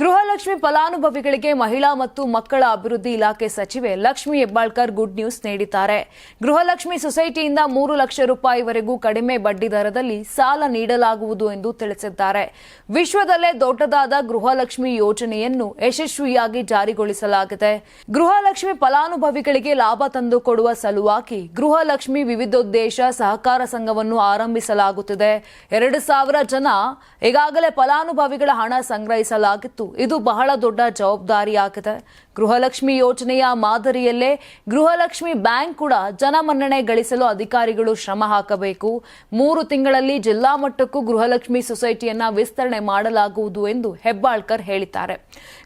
ಗೃಹಲಕ್ಷ್ಮಿ ಫಲಾನುಭವಿಗಳಿಗೆ ಮಹಿಳಾ ಮತ್ತು ಮಕ್ಕಳ ಅಭಿವೃದ್ಧಿ ಇಲಾಖೆ ಸಚಿವೆ ಲಕ್ಷ್ಮಿ ಹೆಬ್ಬಾಳ್ಕರ್ ಗುಡ್ ನ್ಯೂಸ್ ನೀಡಿದ್ದಾರೆ. ಗೃಹಲಕ್ಷ್ಮಿ ಸೊಸೈಟಿಯಿಂದ ಮೂರು ಲಕ್ಷ ರೂಪಾಯಿವರೆಗೂ ಕಡಿಮೆ ಬಡ್ಡಿ ದರದಲ್ಲಿ ಸಾಲ ನೀಡಲಾಗುವುದು ಎಂದು ತಿಳಿಸಿದ್ದಾರೆ. ವಿಶ್ವದಲ್ಲೇ ದೊಡ್ಡದಾದ ಗೃಹಲಕ್ಷ್ಮಿ ಯೋಜನೆಯನ್ನು ಯಶಸ್ವಿಯಾಗಿ ಜಾರಿಗೊಳಿಸಲಾಗಿದೆ. ಗೃಹಲಕ್ಷ್ಮಿ ಫಲಾನುಭವಿಗಳಿಗೆ ಲಾಭ ತಂದುಕೊಡುವ ಸಲುವಾಗಿ ಗೃಹಲಕ್ಷ್ಮಿ ವಿವಿಧೋದ್ದೇಶ ಸಹಕಾರ ಸಂಘವನ್ನು ಆರಂಭಿಸಲಾಗುತ್ತಿದೆ. ಎರಡು ಸಾವಿರ ಜನ ಈಗಾಗಲೇ ಫಲಾನುಭವಿಗಳ ಹಣ ಸಂಗ್ರಹಿಸಲಾಗಿತ್ತು. ಇದು ಬಹಳ ದೊಡ್ಡ ಜವಾಬ್ದಾರಿಯಾಗಿದೆ ಗೃಹಲಕ್ಷ್ಮಿ ಯೋಜನೆಯ ಮಾದರಿಯಲ್ಲೇ ಗೃಹಲಕ್ಷ್ಮಿ ಬ್ಯಾಂಕ್ ಕೂಡ ಜನಮನ್ನಣೆ ಗಳಿಸಲು ಅಧಿಕಾರಿಗಳು ಶ್ರಮ ಹಾಕಬೇಕು. ಮೂರು ತಿಂಗಳಲ್ಲಿ ಜಿಲ್ಲಾ ಮಟ್ಟಕ್ಕೂ ಗೃಹಲಕ್ಷ್ಮಿ ಸೊಸೈಟಿಯನ್ನ ವಿಸ್ತರಣೆ ಮಾಡಲಾಗುವುದು ಎಂದು ಹೆಬ್ಬಾಳ್ಕರ್ ಹೇಳಿದ್ದಾರೆ.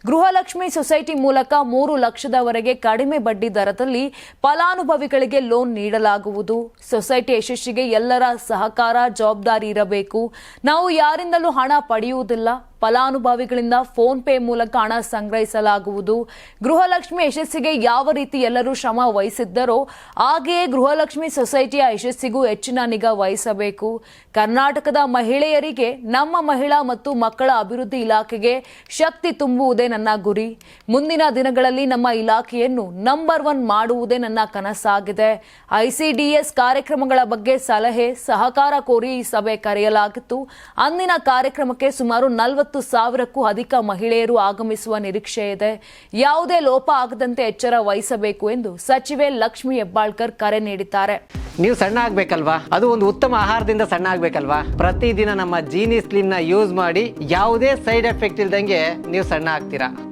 ಗೃಹಲಕ್ಷ್ಮಿ ಸೊಸೈಟಿ ಮೂಲಕ ಮೂರು ಲಕ್ಷದವರೆಗೆ ಕಡಿಮೆ ಬಡ್ಡಿ ದರದಲ್ಲಿ ಫಲಾನುಭವಿಗಳಿಗೆ ಲೋನ್ ನೀಡಲಾಗುವುದು. ಸೊಸೈಟಿ ಯಶಸ್ಸಿಗೆ ಎಲ್ಲರ ಸಹಕಾರ, ಜವಾಬ್ದಾರಿ ಇರಬೇಕು. ನಾವು ಯಾರಿಂದಲೂ ಹಣ ಪಡೆಯುವುದಿಲ್ಲ. ಫಲಾನುಭವಿಗಳಿಂದ ಫೋನ್ ಪೇ ಮೂಲಕ ಹಣ ಸಂಗ್ರಹಿಸಲಾಗುವುದು. ಗೃಹಲಕ್ಷ್ಮಿ ಯಶಸ್ಸಿಗೆ ಯಾವ ರೀತಿ ಎಲ್ಲರೂ ಶ್ರಮ ವಹಿಸಿದ್ದರೋ ಹಾಗೆಯೇ ಗೃಹಲಕ್ಷ್ಮಿ ಸೊಸೈಟಿಯ ಯಶಸ್ಸಿಗೂ ಹೆಚ್ಚಿನ ನಿಗಾ ವಹಿಸಬೇಕು. ಕರ್ನಾಟಕದ ಮಹಿಳೆಯರಿಗೆ, ನಮ್ಮ ಮಹಿಳಾ ಮತ್ತು ಮಕ್ಕಳ ಅಭಿವೃದ್ಧಿ ಇಲಾಖೆಗೆ ಶಕ್ತಿ ತುಂಬುವುದೇ ನನ್ನ ಗುರಿ. ಮುಂದಿನ ದಿನಗಳಲ್ಲಿ ನಮ್ಮ ಇಲಾಖೆಯನ್ನು ನಂಬರ್ ಒನ್ ಮಾಡುವುದೇ ನನ್ನ ಕನಸಾಗಿದೆ. ಐಸಿಡಿಎಸ್ ಕಾರ್ಯಕ್ರಮಗಳ ಬಗ್ಗೆ ಸಲಹೆ, ಸಹಕಾರ ಕೋರಿ ಈ ಸಭೆ ಕರೆಯಲಾಗಿತ್ತು. ಅಂದಿನ ಕಾರ್ಯಕ್ರಮಕ್ಕೆ ಸುಮಾರು ನಲವತ್ತು ಸಾವಿರಕ್ಕೂ ಅಧಿಕ ಮಹಿಳೆಯರು ಆಗಮಿಸುವ ನಿರೀಕ್ಷೆ ಇದೆ. ಯಾವುದೇ ಲೋಪ ಆಗದಂತೆ ಎಚ್ಚರ ವಹಿಸಬೇಕು ಎಂದು ಸಚಿವೆ ಲಕ್ಷ್ಮಿ ಹೆಬ್ಬಾಳ್ಕರ್ ಕರೆ ನೀಡಿದ್ದಾರೆ. ನೀವು ಸಣ್ಣ ಆಗ್ಬೇಕಲ್ವಾ? ಅದು ಒಂದು ಉತ್ತಮ ಆಹಾರದಿಂದ ಸಣ್ಣ ಆಗ್ಬೇಕಲ್ವಾ? ಪ್ರತಿದಿನ ನಮ್ಮ ಜೀನಿ ಸ್ಲಿಮ್ನ ಯೂಸ್ ಮಾಡಿ ಯಾವುದೇ ಸೈಡ್ ಎಫೆಕ್ಟ್ ಇಲ್ದಂಗೆ ನೀವು ಸಣ್ಣ ಆಗ್ತೀರಾ?